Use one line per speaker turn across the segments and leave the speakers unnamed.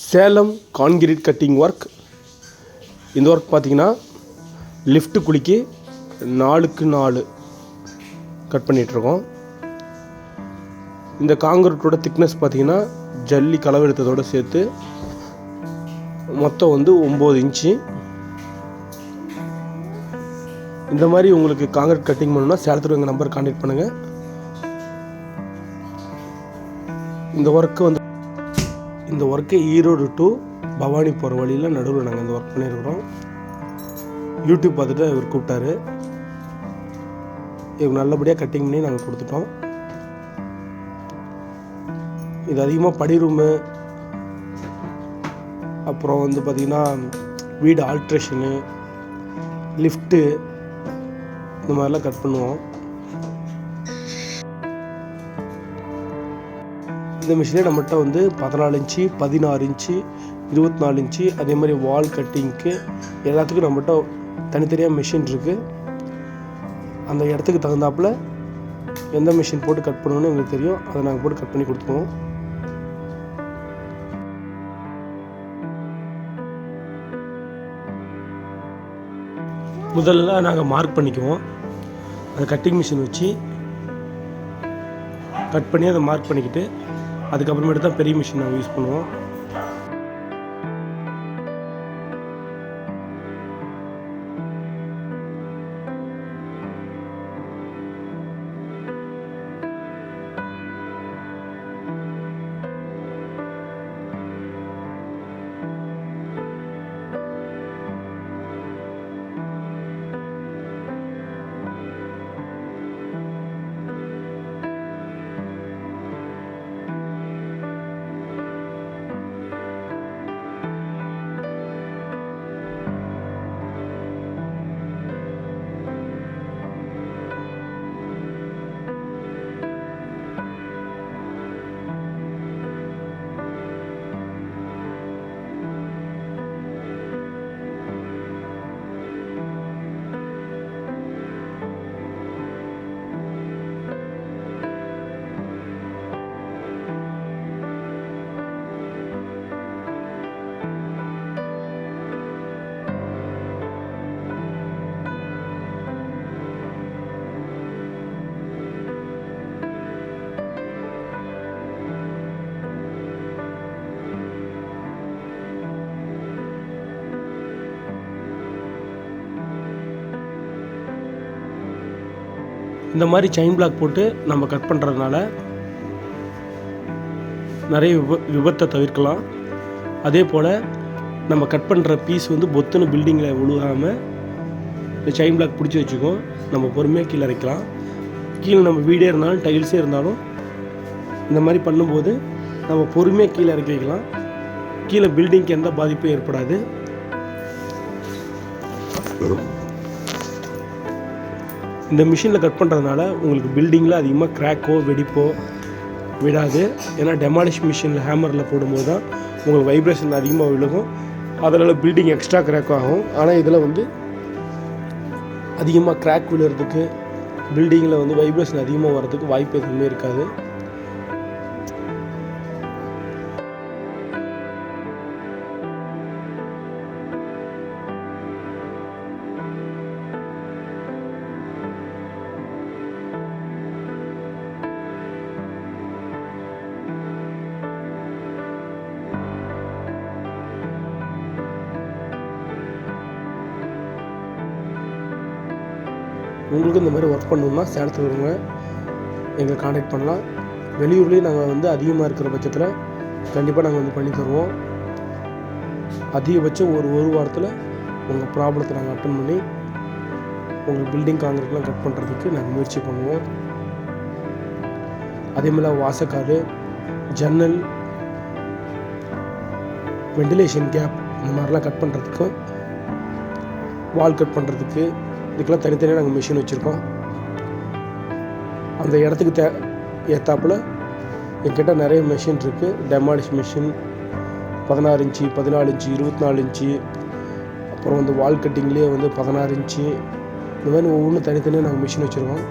Salem concrete cutting work. இந்த work பார்த்தீங்கன்னா lift குழிக்கு நாலுக்கு நாலு கட் பண்ணிகிட்ருக்கோம் இந்த காங்கிரீட்டோட திக்னஸ் பார்த்திங்கன்னா ஜல்லி களவெடுத்ததோடு சேர்த்து மொத்தம் வந்து ஒம்பது இன்ச்சு. இந்த மாதிரி உங்களுக்கு காங்கிரீட் கட்டிங் பண்ணணும்னா சேலத்தில் எங்கள் நம்பர் கான்டாக்ட் பண்ணுங்கள் இந்த ஒர்க்கு வந்து இந்த ஒர்க்கை ஈரோடு டு பவானி போகிற வழியில் நடுவில் நாங்கள் இந்த ஒர்க் பண்ணியிருக்கிறோம் யூடியூப் பார்த்துட்டு இவர் கூப்பிட்டாரு. இவர் நல்லபடியாக கட்டிங் பண்ணி நாங்கள் கொடுத்துட்டோம். இது அதிகமாக படி ரூமு அப்புறம் வந்து பார்த்திங்கன்னா வீடு ஆல்ட்ரேஷனு லிஃப்ட்டு இந்த மாதிரிலாம் கட் பண்ணுவோம். இந்த மிஷினே நம்மகிட்ட வந்து பதினாலு இன்ச்சு பதினாறு இன்ச்சு இருபத்தி நாலு இன்ச்சு அதே மாதிரி வால் கட்டிங்க்கு எல்லாத்துக்கும் நம்மகிட்ட தனித்தனியாக மிஷின் இருக்குது அந்த இடத்துக்கு தகுந்தாப்புல எந்த மிஷின் போட்டு கட் பண்ணணும்னு எங்களுக்கு தெரியும். அதை நாங்கள் போட்டு கட் பண்ணி கொடுத்துருவோம். முதல்ல நாங்கள் மார்க் பண்ணிக்குவோம். அந்த கட்டிங் மிஷின் வச்சு கட் பண்ணி அதை மார்க் பண்ணிக்கிட்டு அதுக்கப்புறமேட்டு தான் பெரிய மிஷின் நாங்கள் யூஸ் பண்ணுவோம். இந்த மாதிரி செயின் பிளாக் போட்டு நம்ம கட் பண்ணுறதுனால நிறைய விப விபத்தை தவிர்க்கலாம். அதே போல் நம்ம கட் பண்ணுற பீஸ் வந்து பொத்துன்னு பில்டிங்கில் விழுகாமல் இந்த செயின் பிளாக் பிடிச்சி வச்சுக்கோம். நம்ம பொறுமையாக கீழே இறக்கலாம் கீழே நம்ம வீடே இருந்தாலும் டைல்ஸே இருந்தாலும் இந்த மாதிரி பண்ணும்போது நம்ம பொறுமையாக கீழே இறக்கி வைக்கலாம். கீழே பில்டிங்க்கு எந்த பாதிப்பும் ஏற்படாது. இந்த மிஷினில் கட் பண்ணுறதுனால உங்களுக்கு பில்டிங்கில் அதிகமாக கிராக்கோ வெடிப்போ விடாது. ஏன்னா டெமாலிஷ் மிஷினில் ஹேமரில் போடும்போது தான் உங்களுக்கு வைப்ரேஷன் அதிகமாக விழுகும். அதனால் பில்டிங் எக்ஸ்ட்ரா கிராக் ஆகும். ஆனால் இதில் வந்து அதிகமாக கிராக் விழுறதுக்கு பில்டிங்கில் வந்து வைப்ரேஷன் அதிகமாக வர்றதுக்கு வாய்ப்பு எதுவுமே இருக்காது. உங்களுக்கு இந்த மாதிரி ஒர்க் பண்ணணும்னா சேலத்தில் இருங்க எங்களை காண்டாக்ட் பண்ணலாம். வெளியூர்லேயும் நாங்கள் வந்து அதிகமாக இருக்கிற பட்சத்தில் கண்டிப்பாக நாங்கள் வந்து பண்ணி தருவோம். அதிகபட்சம் ஒரு ஒரு வாரத்தில் உங்கள் ப்ராப்ளத்தை நாங்கள் அட்டன் பண்ணி உங்கள் பில்டிங் காங்கிரீட்லாம் கட் பண்ணுறதுக்கு நாங்கள் முயற்சி பண்ணுவோம். அதே மாதிரி ஜன்னல் வெண்டிலேஷன் கேப் இந்த மாதிரிலாம் கட் பண்ணுறதுக்கும் வால் கட் பண்ணுறதுக்கு இதுக்கெல்லாம் தனித்தனியாக நாங்கள் மிஷின் வச்சுருக்கோம். அந்த இடத்துக்கு தே ஏற்றாப்புல என்கிட்ட நிறைய மிஷின் இருக்குது டெமாலிஷ் மிஷின் பதினாறு இன்ச்சு பதினாலு இன்ச்சு இருபத்தி நாலு இன்ச்சு அப்புறம் வந்து வால் கட்டிங்லேயே வந்து பதினாறு இன்ச்சு. இந்த மாதிரி ஒவ்வொன்றும் தனித்தனியாக நாங்கள் மிஷின் வச்சுருக்கோம்.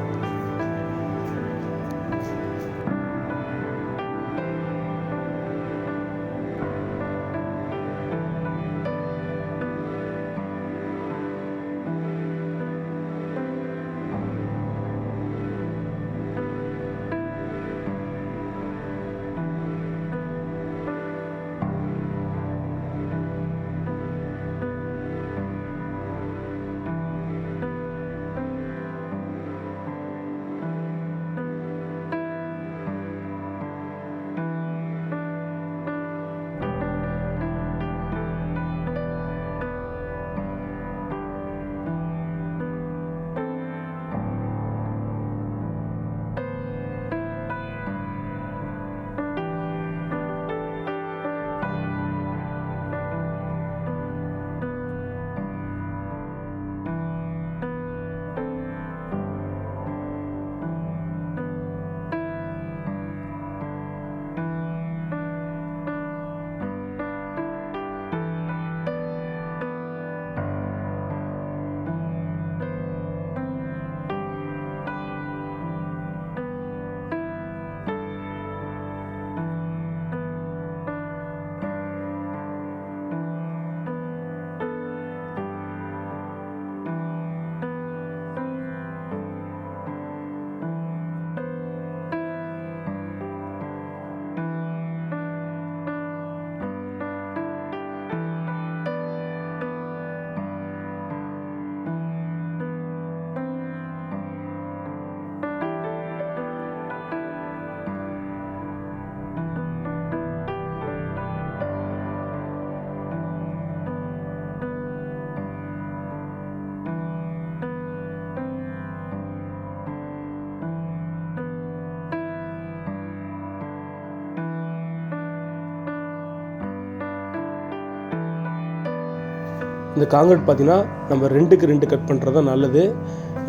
இந்த காங்கிரட் பார்த்திங்கன்னா நம்ம ரெண்டுக்கு ரெண்டு கட் பண்ணுறது தான் நல்லது.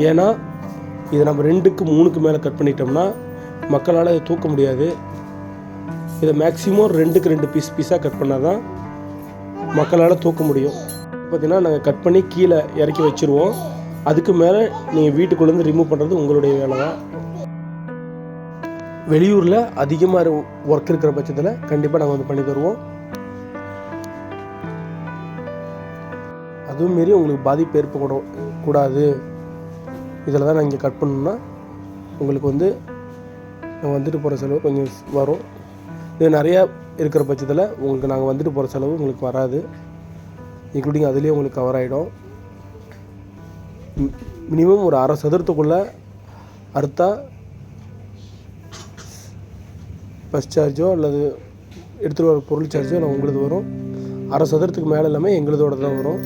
ஏன்னா இதை நம்ம ரெண்டுக்கு மூணுக்கு மேலே கட் பண்ணிட்டோம்னா மக்களால் இதை தூக்க முடியாது. இதை மேக்ஸிமம் ரெண்டுக்கு ரெண்டு பீஸ் பீஸாக கட் பண்ணால் தான் மக்களால் தூக்க முடியும். பார்த்திங்கன்னா நாங்கள் கட் பண்ணி கீழே இறக்கி வச்சுருவோம். அதுக்கு மேலே நீங்கள் வீட்டுக்குள்ளேருந்து ரிமூவ் பண்ணுறது உங்களுடைய வேலை தான். வெளியூரில் அதிகமாக ஒர்க் இருக்கிற பட்சத்தில் கண்டிப்பாக நாங்கள் வந்து பண்ணி தருவோம். அதுவும் மாரி உங்களுக்கு பாதிப்பு ஏற்பட கூடாது. இதில் தான் நான் இங்கே கட் பண்ணணும்னா உங்களுக்கு வந்து நான் வந்துட்டு போகிற செலவு கொஞ்சம் வரும். இது நிறையா இருக்கிற பட்சத்தில் உங்களுக்கு நாங்கள் வந்துட்டு போகிற செலவு உங்களுக்கு வராது. இன்க்ளூடிங் அதுலேயே உங்களுக்கு கவர் ஆகிடும். மினிமம் ஒரு அரை சதுரத்துக்குள்ளே அறுத்தா பஸ் சார்ஜோ அல்லது எடுத்துகிட்டு வர பொருள் சார்ஜோ நான் உங்களுது வரும். அரை சதுரத்துக்கு மேலே எல்லாமே எங்களுதோட தான் வரும்.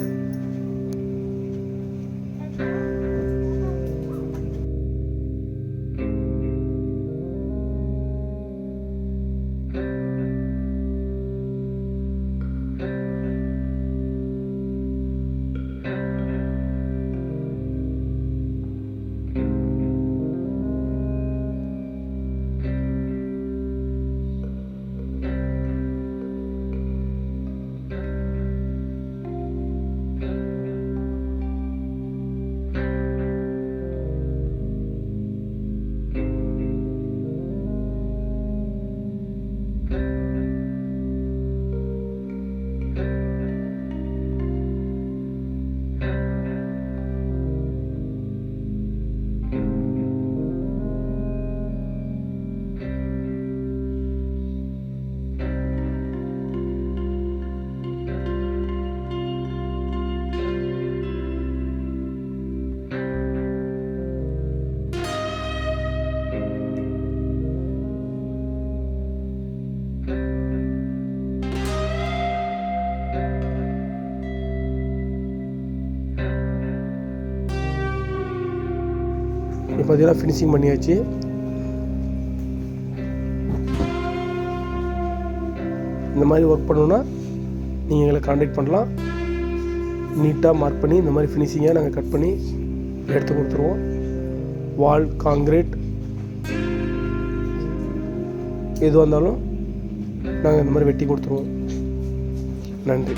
பார்த்தீங்கன்னா ஃபினிஷிங் பண்ணியாச்சு. இந்த மாதிரி ஒர்க் பண்ணணுன்னா நீங்கள் எங்களை காண்டாக்ட் பண்ணலாம். நீட்டாக மார்க் பண்ணி இந்த மாதிரி ஃபினிஷிங்காக நாங்கள் கட் பண்ணி எடுத்து கொடுத்துருவோம். வால் காங்கிரீட் எதுவாக இருந்தாலும் நாங்கள் இந்த மாதிரி வெட்டி கொடுத்துருவோம். நன்றி.